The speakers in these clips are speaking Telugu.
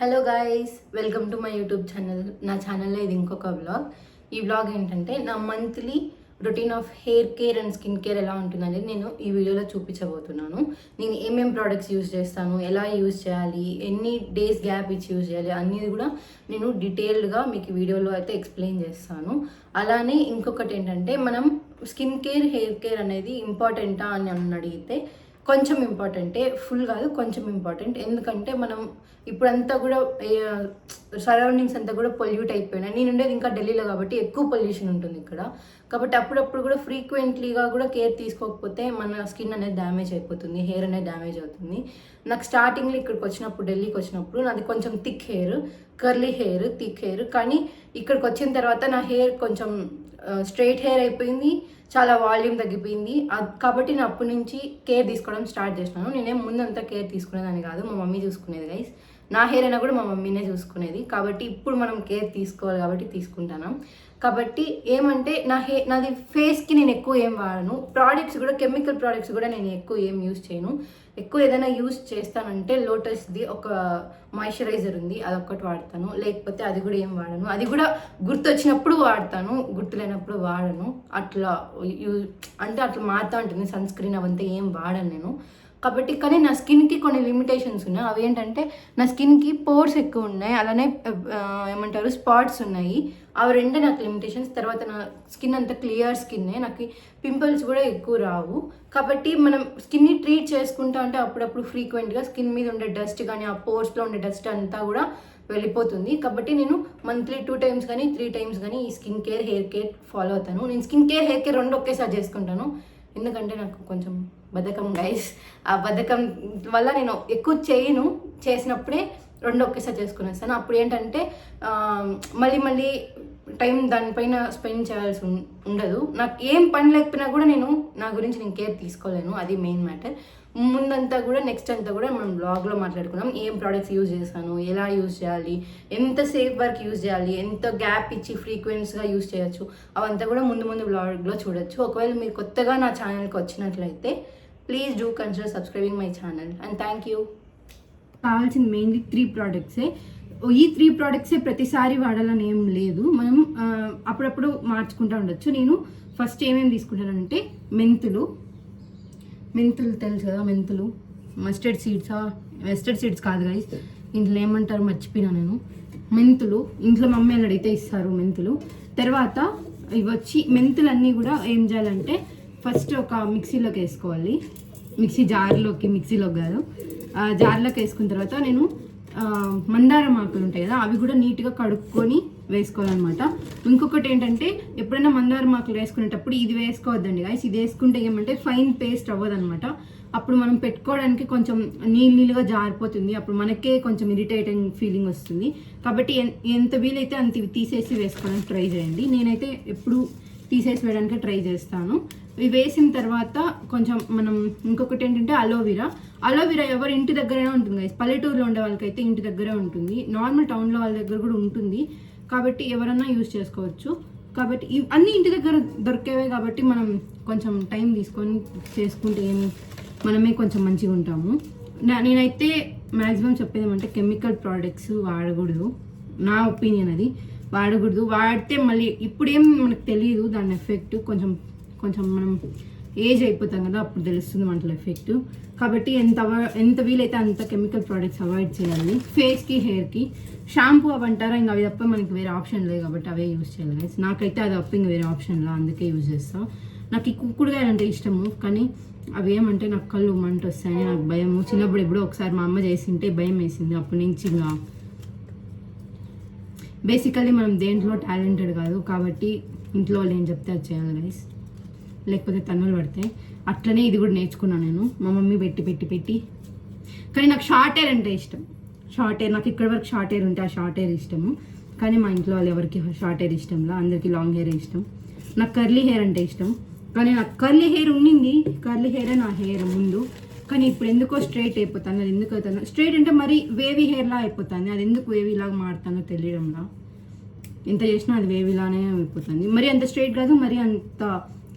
Hello guys welcome to my YouTube channel నా ఛానల్లో ఇది ఇంకొక వ్లాగ్ ఈ వ్లాగ్ ఏంటంటే నా monthly routine of hair care and skin care ఎలా ఉంటుందనేది నేను ఈ వీడియోలో చూపించబోతున్నాను. నేను ఏమేం ప్రోడక్ట్స్ యూజ్ చేస్తాను ఎలా యూజ్ చేయాలి ఎన్ని డేస్ గ్యాప్ ఇచ్చి యూజ్ చేయాలి అన్నీ కూడా నేను డీటెయిల్డ్గా మీకు వీడియోలో అయితే ఎక్స్ప్లెయిన్ చేస్తాను. అలానే ఇంకొకటి ఏంటంటే మనం స్కిన్ కేర్ హెయిర్ కేర్ అనేది ఇంపార్టెంటా అని అడిగితే కొంచెం ఇంపార్టెంటే ఫుల్ కాదు కొంచెం ఇంపార్టెంట్. ఎందుకంటే మనం ఇప్పుడంతా కూడా సరౌండింగ్స్ అంతా కూడా పొల్యూట్ అయిపోయినా నేను ఉండేది ఇంకా ఢిల్లీలో కాబట్టి ఎక్కువ పొల్యూషన్ ఉంటుంది ఇక్కడ. కాబట్టి అప్పుడప్పుడు కూడా ఫ్రీక్వెంట్లీగా కూడా కేర్ తీసుకోకపోతే మన స్కిన్ అనేది డ్యామేజ్ అయిపోతుంది హెయిర్ అనేది డ్యామేజ్ అవుతుంది. నాకు స్టార్టింగ్లో ఇక్కడికి వచ్చినప్పుడు ఢిల్లీకి వచ్చినప్పుడు నాది కొంచెం thick hair curly hair thick hair. కానీ ఇక్కడికి వచ్చిన తర్వాత నా హెయిర్ కొంచెం స్ట్రైట్ హెయిర్ అయిపోయింది. చాలా వాల్యూమ్ తగ్గిపోయింది. కాబట్టి నేను అప్పటి నుంచి కేర్ తీసుకోవడం స్టార్ట్ చేసినాను నేనేం ముందంతా కేర్ తీసుకునేదాన్ని కాదు. మా మమ్మీ చూసుకునేది గైస్ నా హెయిర్ అయినా కూడా మా మమ్మీనే చూసుకునేది. కాబట్టి ఇప్పుడు మనం కేర్ తీసుకోవాలి కాబట్టి తీసుకుంటాను. కాబట్టి ఏమంటే నా హే నాది ఫేస్కి నేను ఎక్కువ ఏం వాడను. ప్రోడక్ట్స్ కూడా కెమికల్ ప్రోడక్ట్స్ కూడా నేను ఎక్కువ ఏం యూస్ చేయను. ఎక్కువ ఏదైనా యూస్ చేస్తానంటే లోటస్ది ఒక మాయిశ్చరైజర్ ఉంది. అదొక్కటి వాడతాను. లేకపోతే అది కూడా ఏం వాడను. అది కూడా గుర్తొచ్చినప్పుడు వాడతాను. గుర్తులేనప్పుడు వాడను. అట్లా యూ అంటే అట్లా మారుతూ ఉంటుంది. సన్ స్క్రీన్ అవంతా ఏం వాడను నేను. కాబట్టి కానీ నా స్కిన్కి కొన్ని లిమిటేషన్స్ ఉన్నాయి. అవి ఏంటంటే నా స్కిన్కి పోర్స్ ఎక్కువ ఉన్నాయి. అలానే ఏమంటారు స్పాట్స్ ఉన్నాయి. అవి రెండే నాకు లిమిటేషన్స్. తర్వాత నా స్కిన్ అంతా క్లియర్ స్కిన్నే. నాకు పింపుల్స్ కూడా ఎక్కువ రావు. కాబట్టి మనం స్కిన్ని ట్రీట్ చేసుకుంటా అంటే అప్పుడప్పుడు ఫ్రీక్వెంట్గా స్కిన్ మీద ఉండే డస్ట్ కానీ ఆ పోర్స్లో ఉండే డస్ట్ అంతా కూడా వెళ్ళిపోతుంది. కాబట్టి నేను మంత్లీ టూ టైమ్స్ కానీ త్రీ టైమ్స్ కానీ ఈ skin care hair care follow అవుతాను. నేను స్కిన్ కేర్ హెయిర్ కేర్ రెండు ఒకేసారి చేసుకుంటాను. ఎందుకంటే నాకు కొంచెం బద్ధకం గైస్ ఆ బద్ధకం వల్ల నేను ఎక్కువ చేయను. చేసినప్పుడే రెండు ఒకేసారి చేసుకునేస్తాను అప్పుడు ఏంటంటే మళ్ళీ మళ్ళీ టైం దానిపైన స్పెండ్ చేయాల్సి ఉం- ఉండదు. నాకు ఏం పని లేకపోయినా కూడా నేను నా గురించి నేను కేర్ తీసుకోలేను. అది మెయిన్ మ్యాటర్. ముందంతా కూడా నెక్స్ట్ అంతా కూడా మనం బ్లాగ్లో మాట్లాడుకున్నాం ఏం ప్రోడక్ట్స్ యూజ్ చేశాను? ఎలా యూజ్ చేయాలి? ఎంత సేఫ్ వర్క్ యూజ్ చేయాలి? ఎంత గ్యాప్ ఇచ్చి ఫ్రీక్వెన్స్గా యూజ్ చేయొచ్చు? అవంతా కూడా ముందు ముందు బ్లాగ్లో చూడొచ్చు. ఒకవేళ మీరు కొత్తగా నా ఛానల్కి వచ్చినట్లయితే please do consider subscribing my channel and thank you కావాల్సింది మెయిన్లీ త్రీ ప్రోడక్ట్సే ఈ త్రీ ప్రోడక్ట్సే ప్రతిసారి వాడాలని ఏం లేదు. మనం అప్పుడప్పుడు మార్చుకుంటూ ఉండొచ్చు. నేను ఫస్ట్ ఏమేమి తీసుకుంటానంటే మెంతులు. మెంతులు తెలుసు కదా మెంతులు. మస్టర్డ్ సీడ్సా మస్టర్డ్ సీడ్స్ కాదు గైస్ ఇంట్లో ఏమంటారు? మర్చిపోయినా నేను. మెంతులు. ఇంట్లో మమ్మీ వాళ్ళు అడిగితే ఇస్తారు మెంతులు. తర్వాత ఇవి వచ్చి మెంతులన్నీ కూడా ఏం చేయాలంటే ఫస్ట్ ఒక మిక్సీలోకి వేసుకోవాలి. మిక్సీ జార్లోకి మిక్సీలోకి కాదు. ఆ జార్లోకి వేసుకున్న తర్వాత నేను మందారం ఆకులు ఉంటాయి కదా అవి కూడా నీట్గా కడుక్కొని వేసుకోవాలన్నమాట. ఇంకొకటి ఏంటంటే ఎప్పుడైనా మందారం ఆకులు వేసుకునేటప్పుడు ఇది వేసుకోవద్దండి. గాయస్ ఇది వేసుకుంటే ఏమంటే ఫైన్ పేస్ట్ అవ్వదన్నమాట. అప్పుడు మనం పెట్టుకోవడానికి కొంచెం నీళ్ళు నీళ్ళుగా జారిపోతుంది. అప్పుడు మనకే కొంచెం ఇరిటేటింగ్ ఫీలింగ్ వస్తుంది. కాబట్టి ఎంత వీలైతే అంత తీసేసి వేసుకోవడానికి ట్రై చేయండి. నేనైతే ఎప్పుడు తీసేసి వేయడానికి ట్రై చేస్తాను. ఇవి వేసిన తర్వాత కొంచెం మనం ఇంకొకటి ఏంటంటే అలోవెరా. అలోవెరా ఎవరు ఇంటి దగ్గరనే ఉంటుంది guys. పల్లెటూరులో ఉండే వాళ్ళకైతే ఇంటి దగ్గరే ఉంటుంది. నార్మల్ టౌన్లో వాళ్ళ దగ్గర కూడా ఉంటుంది. కాబట్టి ఎవరన్నా యూజ్ చేసుకోవచ్చు. కాబట్టి అన్నీ ఇంటి దగ్గర దొరికేవే కాబట్టి మనం కొంచెం టైం తీసుకొని చేసుకుంటే ఏమి మనమే కొంచెం మంచిగా ఉంటాము. నేనైతే మ్యాక్సిమం చెప్పేది ఏమంటే కెమికల్ ప్రోడక్ట్స్ వాడకూడదు. నా ఒపీనియన్ అది. వాడకూడదు. వాడితే మళ్ళీ ఇప్పుడేం మనకు తెలియదు దాని ఎఫెక్ట్ కొంచెం కొంచెం మనం ఏజ్ అయిపోతాం కదా అప్పుడు తెలుస్తుంది మనకి ఎఫెక్ట్ కాబట్టి ఎంత ఎంత వీలైతే అంత కెమికల్ ప్రోడక్ట్స్ అవాయిడ్ చేయాలి. ఫేస్కి హెయిర్కి షాంపూ అవి అంటారా? ఇంకా అవి తప్ప మనకి వేరే ఆప్షన్ లేదు కాబట్టి అవే యూజ్ చేయాలి గైస్ నాకైతే అది తప్ప ఇంకా వేరే ఆప్షన్లో అందుకే యూజ్ చేస్తాను నాకు ఈ కుక్కుడుగాయలు అంటే ఇష్టము కానీ అవి ఏమంటే నాకు కళ్ళు మంట వస్తాయని నాకు భయము. చిన్నప్పుడు ఎప్పుడో ఒకసారి మా అమ్మ చేసింటే భయం వేసింది. అప్పటి నుంచి ఇంకా బేసికలీ మనం దేంట్లో టాలెంటెడ్ కాదు కాబట్టి ఇంట్లో వాళ్ళు ఏం చెప్తే అది చేయాలి గైస్ లేకపోతే తన్నులు పడతాయి అట్లనే ఇది కూడా నేర్చుకున్నాను నేను. మా మమ్మీ పెట్టి పెట్టి పెట్టి. కానీ నాకు షార్ట్ హెయిర్ అంటే ఇష్టం. షార్ట్ హెయిర్ నాకు ఇక్కడ వరకు షార్ట్ హెయిర్ ఉంటే ఆ షార్ట్ హెయిర్ ఇష్టము. కానీ మా ఇంట్లో వాళ్ళు ఎవరికి షార్ట్ హెయిర్ ఇష్టంలా అందరికీ లాంగ్ హెయిర్ ఇష్టం. నాకు కర్లీ హెయిర్ అంటే ఇష్టం. కానీ నాకు కర్లీ హెయిర్ ఉండింది. కర్లీ హెయిరే నా హెయిర్ ముందు. కానీ ఇప్పుడు ఎందుకో స్ట్రైట్ అయిపోతాను అది ఎందుకు అవుతాను స్ట్రైట్ అంటే మరి వేవీ హెయిర్లా అయిపోతుంది. అది ఎందుకు వేవీ లాగా మారుతానో తెలియడంలా. ఎంత చేసినా అది వేవీలానే అయిపోతుంది. మరి అంత స్ట్రైట్ కాదు. మరి అంత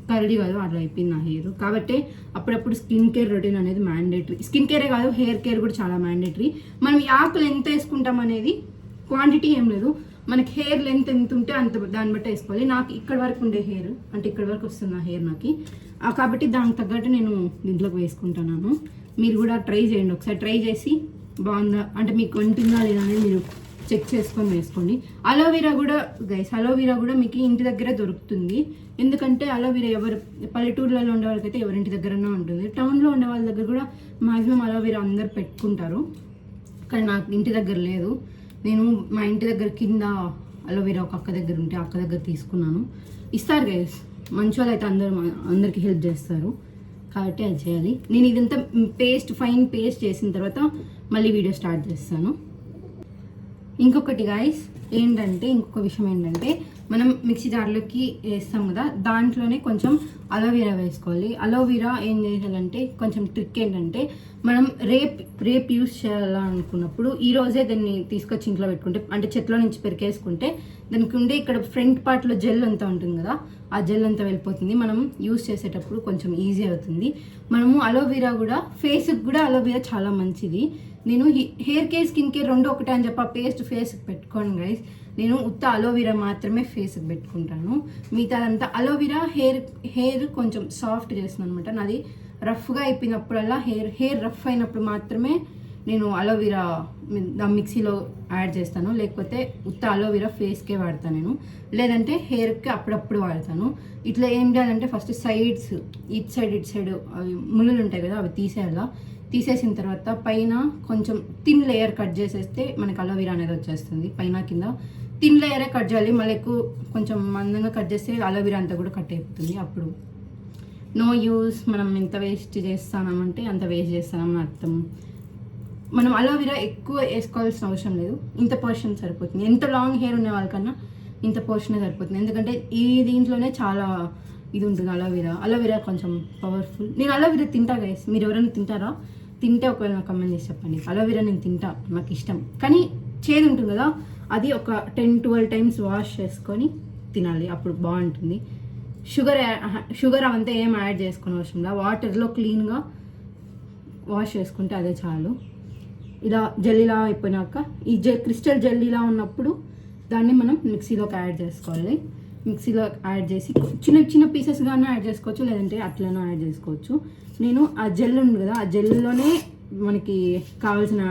కరడి కాదు అట్లా అయిపోయింది నా హెయిర్ కాబట్టి అప్పుడప్పుడు స్కిన్ కేర్ రొటీన్ అనేది మ్యాండేటరీ స్కిన్ కేరే కాదు హెయిర్ కేర్ కూడా చాలా మ్యాండేటరీ మనం ఈ ఆకులు ఎంత వేసుకుంటాం అనేది క్వాంటిటీ ఏం లేదు. మనకి హెయిర్ లెంత్ ఎంత ఉంటే అంత దాన్ని బట్టి వేసుకోవాలి. నాకు ఇక్కడ వరకు ఉండే హెయిర్ అంటే ఇక్కడ వరకు వస్తుంది నా హెయిర్ నాకు కాబట్టి దానికి తగ్గట్టు నేను దీంట్లోకి వేసుకుంటున్నాను. మీరు కూడా ట్రై చేయండి. ఒకసారి ట్రై చేసి బాగుందా? అంటే మీకు వంటిందా లేదా అనేది మీరు చెక్ చేసుకొని వేసుకోండి. అలోవెరా కూడా గైస్ అలోవెరా కూడా మీకు ఇంటి దగ్గర దొరుకుతుంది. ఎందుకంటే అలోవెరా ఎవరు పల్లెటూర్లలో ఉండే వాళ్ళకైతే ఎవరింటి దగ్గరనే ఉంటుంది. టౌన్లో ఉండే వాళ్ళ దగ్గర కూడా మాక్సిమం అలోవెరా అందరు పెట్టుకుంటారు. కానీ నాకు ఇంటి దగ్గర లేదు. నేను మా ఇంటి దగ్గర కింద అలోవెరా ఒక అక్క దగ్గర ఉంటే అక్క దగ్గర తీసుకున్నాను. ఇస్తారు గైస్ మంచి వాళ్ళు అయితే అందరూ అందరికి హెల్ప్ చేస్తారు. కాబట్టి అది చేయాలి. నేను ఇదంతా పేస్ట్ ఫైన్ పేస్ట్ చేసిన తర్వాత మళ్ళీ వీడియో స్టార్ట్ చేస్తాను. ఇంకొకటి గాయస్ ఏంటంటే ఇంకొక విషయం ఏంటంటే మనం మిక్సీ జార్లోకి వేస్తాం కదా దాంట్లోనే కొంచెం అలోవెరా వేసుకోవాలి. అలోవెరా ఏం చేయాలంటే కొంచెం ట్రిక్ ఏంటంటే మనం రేప్ రేప్ యూస్ చేయాలనుకున్నప్పుడు ఈ రోజే దాన్ని తీసుకొచ్చి ఇంట్లో పెట్టుకుంటే అంటే చెట్లో నుంచి పెరికేసుకుంటే దానికి ఉండే ఇక్కడ ఫ్రంట్ పార్ట్లో జెల్ అంతా ఉంటుంది కదా ఆ జెల్ అంతా వెళ్ళిపోతుంది. మనం యూస్ చేసేటప్పుడు కొంచెం ఈజీ అవుతుంది. మనము అలోవెరా కూడా ఫేస్కి కూడా అలోవెరా చాలా మంచిది. నేను హెయిర్ కేర్ స్కిన్ కేర్ రెండు ఒకటే అని చెప్పి ఆ పేస్ట్ ఫేస్కి పెట్టుకోను గైస్ నేను ఉత్త అలోవెరా మాత్రమే ఫేస్కి పెట్టుకుంటాను. మిగతాదంతా అలోవెరా హెయిర్ హెయిర్ కొంచెం సాఫ్ట్ చేస్తుంది అనమాట నాది రఫ్గా అయిపోయినప్పుడల్లా హెయిర్ హెయిర్ రఫ్ అయినప్పుడు మాత్రమే నేను అలోవెరా మిక్సీలో యాడ్ చేస్తాను. లేకపోతే ఉత్త అలోవెరా ఫేస్కే వాడతాను నేను. లేదంటే హెయిర్కి అప్పుడప్పుడు వాడతాను. ఇట్లా ఏం చేయాలంటే ఫస్ట్ సైడ్స్ ఇట్ సైడ్ ఇటు సైడ్ అవి ముళ్ళు ఉంటాయి కదా అవి తీసేయాలా. తీసేసిన తర్వాత పైన కొంచెం థిన్ లేయర్ కట్ చేసేస్తే మనకి అలోవెరా అనేది వచ్చేస్తుంది. పైన కింద థిన్ లేయరే కట్ చేయాలి. మళ్ళీ ఎక్కువ కొంచెం మందంగా కట్ చేస్తే అలోవెరా అంతా కూడా కట్ అయిపోతుంది అప్పుడు. నో యూస్ మనం ఎంత వేస్ట్ చేస్తామంటే అంత వేస్ట్ చేస్తామని అర్థం. మనం అలోవెరా ఎక్కువ వేసుకోవాల్సిన అవసరం లేదు. ఇంత పోర్షన్ సరిపోతుంది. ఎంత లాంగ్ హెయిర్ ఉన్న వాళ్ళకన్నా ఇంత పోర్షనే సరిపోతుంది. ఎందుకంటే ఈ దీంట్లోనే చాలా ఇది ఉంటుంది అలోవెరా అలోవెరా కొంచెం పవర్ఫుల్ నేను అలోవీరా తింటా గైస్ మీరు ఎవరైనా తింటారా? తింటే ఒకవేళ నాకు కమెంట్ చేసి చెప్పండి. అలోవెరా నేను తింటా నాకు ఇష్టం. కానీ చేదు ఉంటుంది కదా అది ఒక టెన్ ట్వెల్వ్ టైమ్స్ వాష్ చేసుకొని తినాలి. అప్పుడు బాగుంటుంది. షుగర్ షుగర్ అవంతా ఏం యాడ్ చేసుకునే అవసరం లేదు. వాటర్లో క్లీన్గా వాష్ చేసుకుంటే అదే చాలు. ఇలా జల్లీలా అయిపోయినాక ఈ జె క్రిస్టల్ జల్లీలా ఉన్నప్పుడు దాన్ని మనం మిక్సీలోకి యాడ్ చేసుకోవాలి. మిక్సీలో యాడ్ చేసి చిన్న చిన్న పీసెస్గానే యాడ్ చేసుకోవచ్చు లేదంటే అట్లనో యాడ్ చేసుకోవచ్చు. నేను ఆ జెల్ ఉంది కదా ఆ జెల్లోనే మనకి కావాల్సిన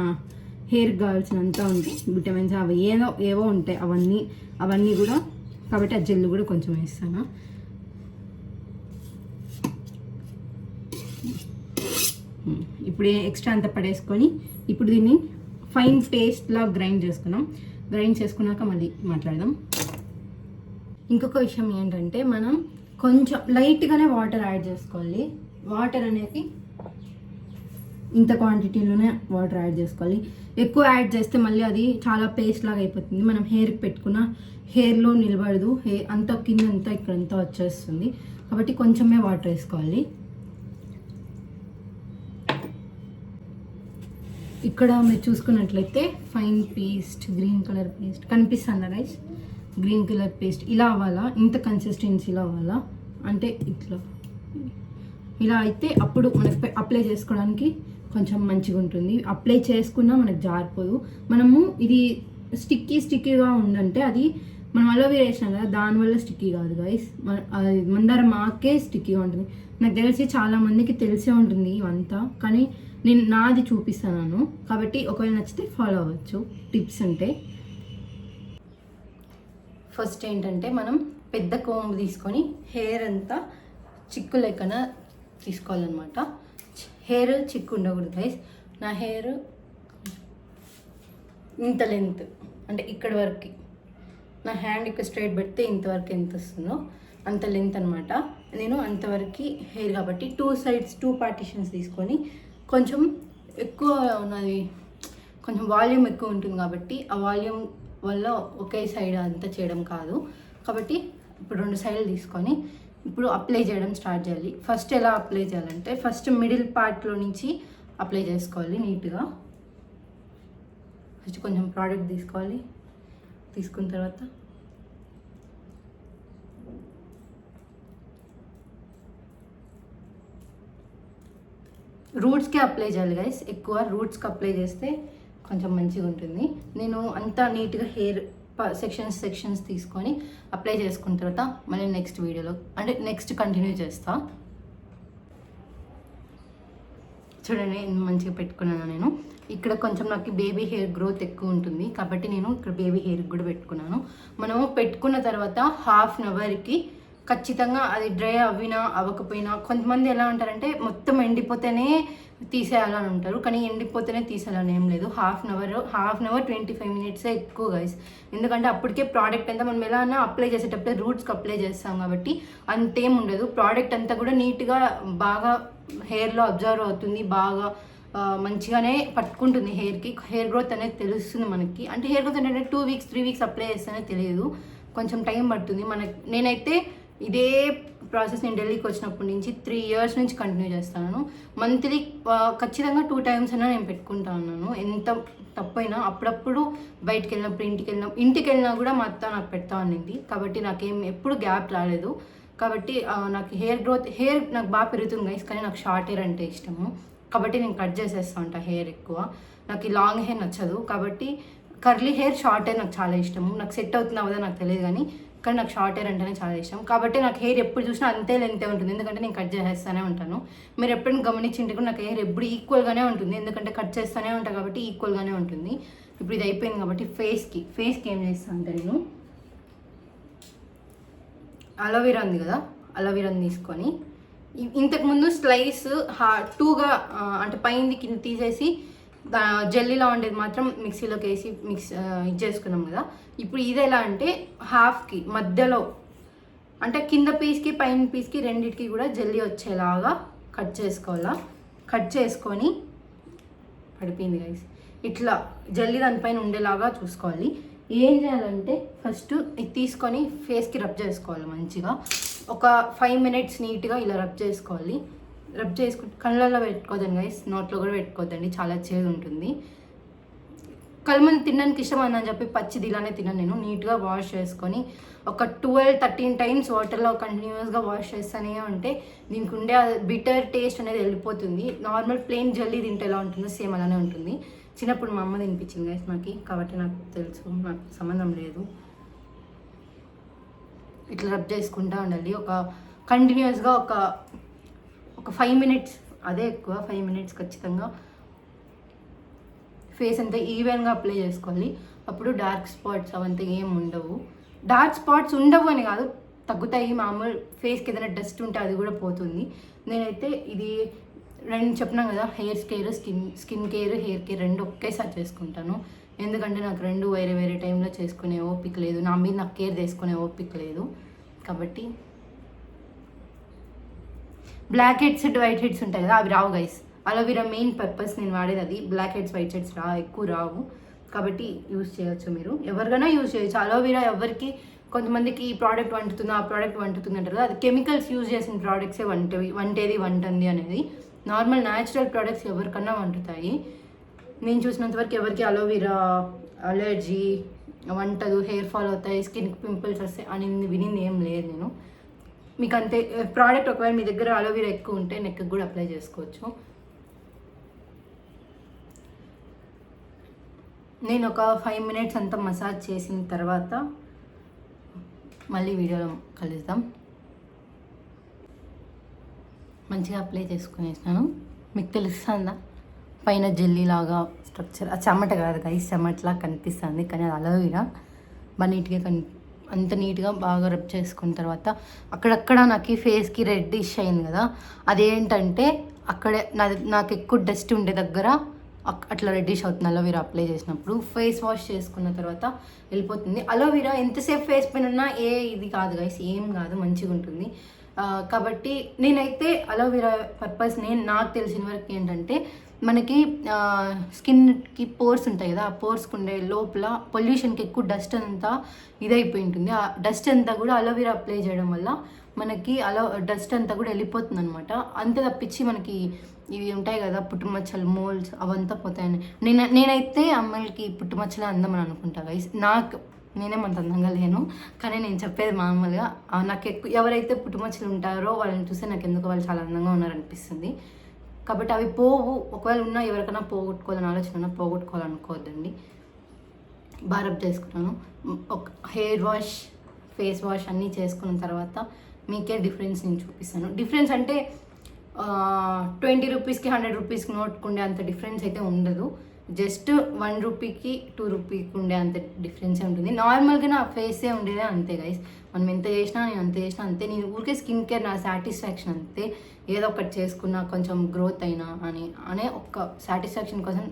హెయిర్ కావాల్సినంత ఉంది విటమిన్స్ అవి ఏదో ఏవో ఉంటాయి అవన్నీ అవన్నీ కూడా. కాబట్టి ఆ జెల్ కూడా కొంచెం వేస్తాను. ఇప్పుడు ఎక్స్ట్రా అంతా పడేసుకొని ఇప్పుడు దీన్ని ఫైన్ పేస్ట్లా గ్రైండ్ చేసుకున్నాం. గ్రైండ్ చేసుకున్నాక మళ్ళీ మాట్లాడదాం. ఇంకొక విషయం ఏంటంటే మనం కొంచెం లైట్గానే వాటర్ యాడ్ చేసుకోవాలి. వాటర్ అనేది ఇంత క్వాంటిటీలోనే వాటర్ యాడ్ చేసుకోవాలి. ఎక్కువ యాడ్ చేస్తే మళ్ళీ అది చాలా పేస్ట్ లాగా అయిపోతుంది. మనం హెయిర్కి పెట్టుకున్న హెయిర్లో నిలబడదు. హెయిర్ అంతా కింద అంతా ఇక్కడంతా వచ్చేస్తుంది. కాబట్టి కొంచెమే వాటర్ వేసుకోవాలి. ఇక్కడ మీరు చూసుకున్నట్లయితే fine paste green colour paste కనిపిస్తుందా రైస్ గ్రీన్ కలర్ పేస్ట్ ఇలా అవ్వాలా? ఇంత కన్సిస్టెన్సీలో అవ్వాలా? అంటే ఇట్లా. ఇలా అయితే అప్పుడు మనకి అప్లై చేసుకోవడానికి కొంచెం మంచిగా ఉంటుంది. అప్లై చేసుకున్నా మనకు జారిపోదు. మనము ఇది స్టిక్కీ స్టిక్కీగా ఉందంటే అది మనం అలోవేరా వేసినాం కదా దానివల్ల స్టిక్కీ కాదు గైస్ మందర మాకే స్టిక్కీగా ఉంటుంది. నాకు తెలిసి చాలా మందికి తెలిసే ఉంటుంది ఇవంతా. కానీ నేను నాది చూపిస్తాను. కాబట్టి ఒకవేళ నచ్చితే ఫాలో అవ్వచ్చు. టిప్స్ అంటే ఫస్ట్ ఏంటంటే మనం పెద్ద కోంబు తీసుకొని హెయిర్ అంతా చిక్కు లెక్కన తీసుకోవాలన్నమాట. హెయిర్ చిక్కు ఉండకూడదు గైస్ నా హెయిర్ ఇంత లెంత్ అంటే ఇక్కడ వరకు. నా హ్యాండ్ ఇక్కడ స్ట్రైట్ పెడితే ఇంతవరకు ఎంత వస్తుందో అంత లెంత్ అనమాట నేను అంతవరకు హెయిర్ కాబట్టి టూ సైడ్స్ టూ పార్టిషన్స్ తీసుకొని కొంచెం ఎక్కువ ఉన్నది కొంచెం వాల్యూమ్ ఎక్కువ ఉంటుంది కాబట్టి ఆ వాల్యూమ్ వల్ల ఒకే సైడ్ అంతా చేయడం కాదు. కాబట్టి ఇప్పుడు రెండు సైడ్లు తీసుకొని ఇప్పుడు అప్లై చేయడం స్టార్ట్ చేయాలి. ఫస్ట్ ఎలా అప్లై చేయాలంటే ఫస్ట్ మిడిల్ పార్ట్లో నుంచి అప్లై చేసుకోవాలి నీట్గా. ఫస్ట్ కొంచెం ప్రోడక్ట్ తీసుకోవాలి. తీసుకున్న తర్వాత రూట్స్కి అప్లై చేయాలి గైస్ ఎక్కువ రూట్స్కి అప్లై చేస్తే కొంచెం మంచిగా ఉంటుంది. నేను అంతా నీట్గా హెయిర్ సెక్షన్స్ సెక్షన్స్ తీసుకొని అప్లై చేసుకున్న తర్వాత మళ్ళీ నెక్స్ట్ వీడియోలో అంటే నెక్స్ట్ కంటిన్యూ చేస్తా. చూడండి మంచిగా పెట్టుకున్నాను నేను. ఇక్కడ కొంచెం నాకు బేబీ హెయిర్ గ్రోత్ ఎక్కువ ఉంటుంది. కాబట్టి నేను ఇక్కడ బేబీ హెయిర్ కూడా పెట్టుకున్నాను. మనము పెట్టుకున్న తర్వాత హాఫ్ అన్ అవర్కి ఖచ్చితంగా అది డ్రై అవ్వినా అవ్వకపోయినా కొంతమంది ఎలా అంటారంటే మొత్తం ఎండిపోతేనే తీసేయాలని ఉంటారు కానీ ఎండిపోతేనే తీసేయాలని ఏం లేదు. Half an hour half an hour twenty five మినిట్సే ఎక్కువ గైస్ ఎందుకంటే అప్పటికే ప్రోడక్ట్ అంతా మనం ఎలా అన్నా అప్లై చేసేటప్పుడే రూట్స్కి అప్లై చేస్తాం కాబట్టి అంతేం ఉండదు. ప్రోడక్ట్ అంతా కూడా నీట్గా బాగా హెయిర్లో అబ్జర్వ్ అవుతుంది. బాగా మంచిగానే పట్టుకుంటుంది హెయిర్కి హెయిర్ గ్రోత్ అనేది తెలుస్తుంది మనకి. అంటే హెయిర్ గ్రోత్ అంటే two weeks three weeks apply చేస్తేనే తెలియదు. కొంచెం టైం పడుతుంది. మనకి నేనైతే ఇదే ప్రాసెస్ నేను ఢిల్లీకి వచ్చినప్పటి నుంచి త్రీ ఇయర్స్ నుంచి కంటిన్యూ చేస్తాను. మంత్లీ ఖచ్చితంగా టూ టైమ్స్ అయినా నేను పెట్టుకుంటా ఉన్నాను. ఎంత తప్పైనా అప్పుడప్పుడు బయటికి వెళ్ళినప్పుడు ఇంటికి వెళ్ళిన ఇంటికి వెళ్ళినా కూడా మా అత్త నాకు పెడతా ఉన్నింది కాబట్టి నాకేం ఎప్పుడు గ్యాప్ రాలేదు. కాబట్టి నాకు హెయిర్ గ్రోత్ హెయిర్ నాకు బాగా పెరుగుతుంది గైస్ కానీ నాకు షార్ట్ హెయిర్ అంటే ఇష్టము. కాబట్టి నేను కట్ చేసేస్తా ఉంటా హెయిర్ ఎక్కువ. నాకు ఈ లాంగ్ హెయిర్ నచ్చదు. కాబట్టి కర్లీ హెయిర్ షార్ట్ హెయిర్ నాకు చాలా ఇష్టము. నాకు సెట్ అవుతుందా కదా నాకు తెలియదు కానీ కానీ నాకు షార్ట్ హెయిర్ అంటేనే చాలా ఇష్టం. కాబట్టి నాకు హెయిర్ ఎప్పుడు చూసినా అంతే లెంతే ఉంటుంది. ఎందుకంటే నేను కట్ చేసేస్తూనే ఉంటాను. మీరు ఎప్పుడైనా గమనించింటే కూడా నాకు హెయిర్ ఎప్పుడు ఈక్వల్గానే ఉంటుంది. ఎందుకంటే కట్ చేస్తూనే ఉంటాను కాబట్టి ఈక్వల్గానే ఉంటుంది. ఇప్పుడు ఇది అయిపోయింది కాబట్టి ఫేస్కి ఫేస్కి ఏం చేస్తాను అంటే నేను అలోవెరా ఉంది కదా అలోవెరాని తీసుకొని ఇంతకుముందు స్లైస్ హా టూగా అంటే పైంది కింద తీసేసి దా- జెల్లీలా ఉండేది మాత్రం మిక్సీలోకి వేసి మిక్స్ ఇచ్చేసుకున్నాం ఇది చేసుకున్నాం కదా. ఇప్పుడు ఇది ఎలా అంటే హాఫ్కి మధ్యలో అంటే కింద పీస్కి పైన పీస్కి రెండింటికి కూడా జల్లీ వచ్చేలాగా కట్ చేసుకోవాలా? కట్ చేసుకొని పడిపోయింది గైస్ ఇట్లా జల్లీ దానిపైన ఉండేలాగా చూసుకోవాలి. ఏం చేయాలంటే ఫస్ట్ ఇది తీసుకొని ఫేస్కి రబ్ చేసుకోవాలి మంచిగా. ఒక ఫైవ్ మినిట్స్ నీట్గా ఇలా రబ్ చేసుకోవాలి. రబ్ చేసుకు కళ్ళల్లో పెట్టుకోదండి గైస్ నోట్లో కూడా పెట్టుకోవద్దండి చాలా చేదు ఉంటుంది. కలమని తినడానికి ఇష్టం అని చెప్పి పచ్చిది ఇలానే తిన్నాను నేను నీట్గా వాష్ చేసుకొని ఒక ట్వెల్వ్ థర్టీన్ టైమ్స్ వాటర్లో కంటిన్యూస్గా వాష్ చేస్తూనే ఉంటే దీనికి ఉండే బిటర్ టేస్ట్ అనేది వెళ్ళిపోతుంది. నార్మల్ ప్లెయిన్ జల్లీ తింటే ఎలా ఉంటుందో సేమ్ అలానే ఉంటుంది. చిన్నప్పుడు మా అమ్మ తినిపించింది గైస్ నాకు కాబట్టి నాకు తెలుసు నాకు సంబంధం లేదు. ఇట్లా రబ్ చేసుకుంటూ ఉండాలి ఒక కంటిన్యూస్గా ఒక ఒక ఫైవ్ మినిట్స్ అదే ఎక్కువ ఫైవ్ మినిట్స్ ఖచ్చితంగా. ఫేస్ అంతా ఈవెన్గా అప్లై చేసుకోవాలి. అప్పుడు డార్క్ స్పాట్స్ అవంతా ఏం ఉండవు. డార్క్ స్పాట్స్ ఉండవు అని కాదు తగ్గుతాయి. మామూలు ఫేస్కి ఏదైనా డస్ట్ ఉంటే అది కూడా పోతుంది. నేనైతే ఇది రెండు చెప్పినాం కదా hair care skin skin care hair care రెండు ఒకేసారి చేసుకుంటాను. ఎందుకంటే నాకు రెండు వేరే వేరే టైంలో చేసుకునే ఓపిక లేదు. నా మీద నాకు కేర్ తీసుకునే ఓపిక లేదు. కాబట్టి బ్లాక్ హెడ్స్ వైట్ హెడ్స్ ఉంటాయి కదా అవి రావు guys aloe vera main purpose నేను వాడేది అది. బ్లాక్ హెడ్స్ వైట్ హెడ్స్ రా ఎక్కువ రావు. కాబట్టి యూజ్ చేయొచ్చు మీరు. ఎవరికైనా యూజ్ చేయొచ్చు. అలోవెరా ఎవరికి కొంతమందికి ఈ ప్రోడక్ట్ వంటుతుంది ఆ ప్రోడక్ట్ వంటుతుంది అంటారు కదా అది కెమికల్స్ యూజ్ చేసిన ప్రోడక్ట్సే వంటవి వంటేది వంటుంది అనేది. నార్మల్ న్యాచురల్ ప్రోడక్ట్స్ ఎవరికన్నా వంటుతాయి నేను చూసినంత వరకు ఎవరికి అలోవెరా అలర్జీ వంటదు హెయిర్ ఫాల్ అవుతాయి స్కిన్కి పింపుల్స్ వస్తాయి అని వినింది ఏం లేదు నేను. మీకు అంతే ప్రోడక్ట్ ఒకవేళ మీ దగ్గర అలోవీరా ఎక్కువ ఉంటే నెక్ కూడా అప్లై చేసుకోవచ్చు. నేను ఒక ఫైవ్ మినిట్స్ అంతా మసాజ్ చేసిన తర్వాత మళ్ళీ వీడియోలో కలుద్దాం. మంచిగా అప్లై చేసుకునేసినాను. మీకు తెలుస్తుందా? పైన జెల్లీ లాగా స్ట్రక్చర్ ఆ చెమట కాదు గైస్ చెమటలా కనిపిస్తుంది కానీ అది అలోవీరా బాగా నీట్గా కనిపి అంత నీట్గా బాగా రబ్ చేసుకున్న తర్వాత అక్కడక్కడ నాకు ఫేస్కి రెడ్డిష్ అయింది కదా అదేంటంటే అక్కడే నా నాకు ఎక్కువ డస్ట్ ఉండే దగ్గర అట్లా రెడ్డిష్ అవుతుంది. అలోవీరా అప్లై చేసినప్పుడు ఫేస్ వాష్ చేసుకున్న తర్వాత వెళ్ళిపోతుంది. అలోవీరా ఎంతసేపు ఫేస్ పైన ఉన్నా ఏ ఇది కాదు గైస్ ఏం కాదు మంచిగా ఉంటుంది కాబట్టి నేనైతే అలోవెరా పర్పస్ నేను నాకు తెలిసిన వరకు ఏంటంటే మనకి స్కిన్కి పోర్స్ ఉంటాయి కదా ఆ పోర్స్కి ఉండే లోపల పొల్యూషన్కి ఎక్కువ డస్ట్ అంతా ఇదైపోయి ఉంటుంది. ఆ డస్ట్ అంతా కూడా అలోవెరా అప్లై చేయడం వల్ల మనకి అలో డస్ట్ అంతా కూడా వెళ్ళిపోతుంది అనమాట అంతే తప్పించి మనకి ఇవి ఉంటాయి కదా పుట్టుమచ్చలు మోల్స్ అవంతా పోతాయని. నేను నేనైతే అమ్మాయిలకి పుట్టుమచ్చలే అందం అని అనుకుంటా గైస్ నాకు నేనేమంత అందంగా లేను. కానీ నేను చెప్పేది మామూలుగా నాకు ఎక్కువ ఎవరైతే పుట్టుమచ్చలు ఉంటారో వాళ్ళని చూస్తే నాకు ఎందుకు వాళ్ళు చాలా అందంగా ఉన్నారనిపిస్తుంది. కాబట్టి అవి పోవు. ఒకవేళ ఉన్నా ఎవరికైనా పోగొట్టుకోవాలని ఆలోచన ఉన్నా పోగొట్టుకోవాలనుకోవద్దండి. బారప్ చేసుకున్నాను. ఒక హెయిర్ వాష్ ఫేస్ వాష్ అన్నీ చేసుకున్న తర్వాత మీకే డిఫరెన్స్ నేను చూపిస్తాను. డిఫరెన్స్ అంటే ట్వంటీ రూపీస్కి హండ్రెడ్ రూపీస్కి నోట్కుండే అంత డిఫరెన్స్ అయితే ఉండదు. జస్ట్ వన్ రూపీకి టూ రూపీకి ఉండే అంత డిఫరెన్సే ఉంటుంది. నార్మల్గా నా ఫేసే ఉండేదే అంతే గైస్ మనం ఎంత చేసినా నేను అంత చేసినా అంతే. నేను ఊరికే స్కిన్ కేర్ నా సాటిస్ఫాక్షన్ అంతే. ఏదో ఒకటి చేసుకున్నా కొంచెం గ్రోత్ అయినా అని అనే ఒక సాటిస్ఫాక్షన్ కోసం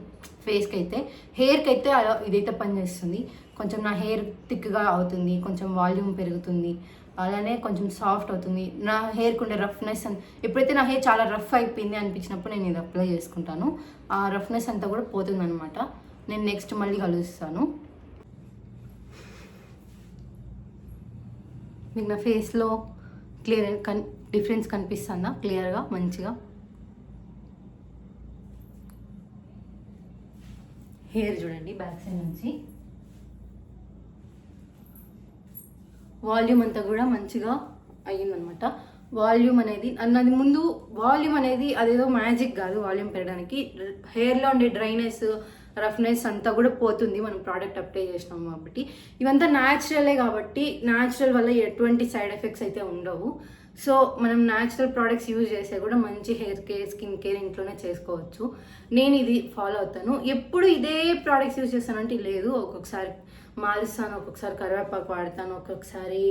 ఫేస్కి అయితే హెయిర్కి అయితే అలా ఇదైతే పనిచేస్తుంది. కొంచెం నా హెయిర్ థిక్గా అవుతుంది కొంచెం వాల్యూమ్ పెరుగుతుంది. అలానే కొంచెం సాఫ్ట్ అవుతుంది. నా హెయిర్కి ఉండే రఫ్నెస్ ఎప్పుడైతే నా హెయిర్ చాలా రఫ్ అయిపోయింది అనిపించినప్పుడు నేను ఇది అప్లై చేసుకుంటాను. ఆ రఫ్నెస్ అంతా కూడా పోతుంది అనమాట నేను నెక్స్ట్ మళ్ళీ కలుస్తాను. మీకు నా ఫేస్లో క్లియర్ కన్ డిఫరెన్స్ కనిపిస్తుందా? క్లియర్గా మంచిగా? హెయిర్ చూడండి బ్యాక్ సైడ్ నుంచి. వాల్యూమ్ అంతా కూడా మంచిగా అయ్యిందనమాట వాల్యూమ్ అనేది అన్నది ముందు వాల్యూమ్ అనేది అదేదో మ్యాజిక్ కాదు వాల్యూమ్ పెరగడానికి. హెయిర్లో ఉండే డ్రైనెస్ రఫ్నెస్ అంతా కూడా పోతుంది మనం ప్రోడక్ట్ అప్లై చేసినాం కాబట్టి. ఇవంతా న్యాచురలే కాబట్టి న్యాచురల్ వల్ల ఎటువంటి సైడ్ ఎఫెక్ట్స్ అయితే ఉండవు. సో మనం న్యాచురల్ ప్రోడక్ట్స్ యూజ్ చేస్తే కూడా మంచి హెయిర్ కేర్ స్కిన్ కేర్ ఇంట్లోనే చేసుకోవచ్చు. నేను ఇది ఫాలో అవుతాను. ఎప్పుడు ఇదే ప్రోడక్ట్స్ యూజ్ చేస్తానంటే లేదు. ఒక్కొక్కసారి మారుస్తాను ఒక్కొక్కసారి కరివేపాకు వాడతాను ఒక్కొక్కసారి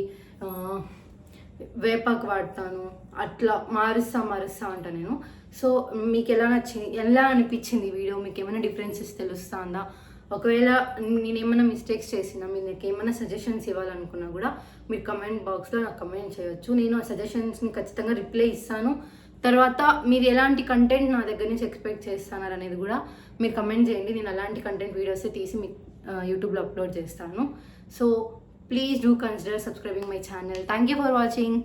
వేపాకు వాడతాను అట్లా మారుస్తా మారుస్తా అంట నేను. సో మీకు ఎలా నచ్చింది ఎలా అనిపించింది వీడియో? మీకు ఏమైనా డిఫరెన్సెస్ తెలుస్తుందా? ఒకవేళ నేను ఏమైనా మిస్టేక్స్ చేసినా మీరు నాకు ఏమైనా సజెషన్స్ ఇవ్వాలనుకున్నా కూడా మీరు కమెంట్ బాక్స్లో నాకు కమెంట్ చేయొచ్చు. నేను ఆ సజెషన్స్ని ఖచ్చితంగా రిప్లై ఇస్తాను. తర్వాత మీరు ఎలాంటి కంటెంట్ నా దగ్గర నుంచి ఎక్స్పెక్ట్ చేస్తున్నారు అనేది కూడా మీరు కమెంట్ చేయండి. నేను అలాంటి కంటెంట్ వీడియోస్ తీసి మీకు యూట్యూబ్లో అప్లోడ్ చేస్తాను. So please do consider subscribing my channel thank you for watching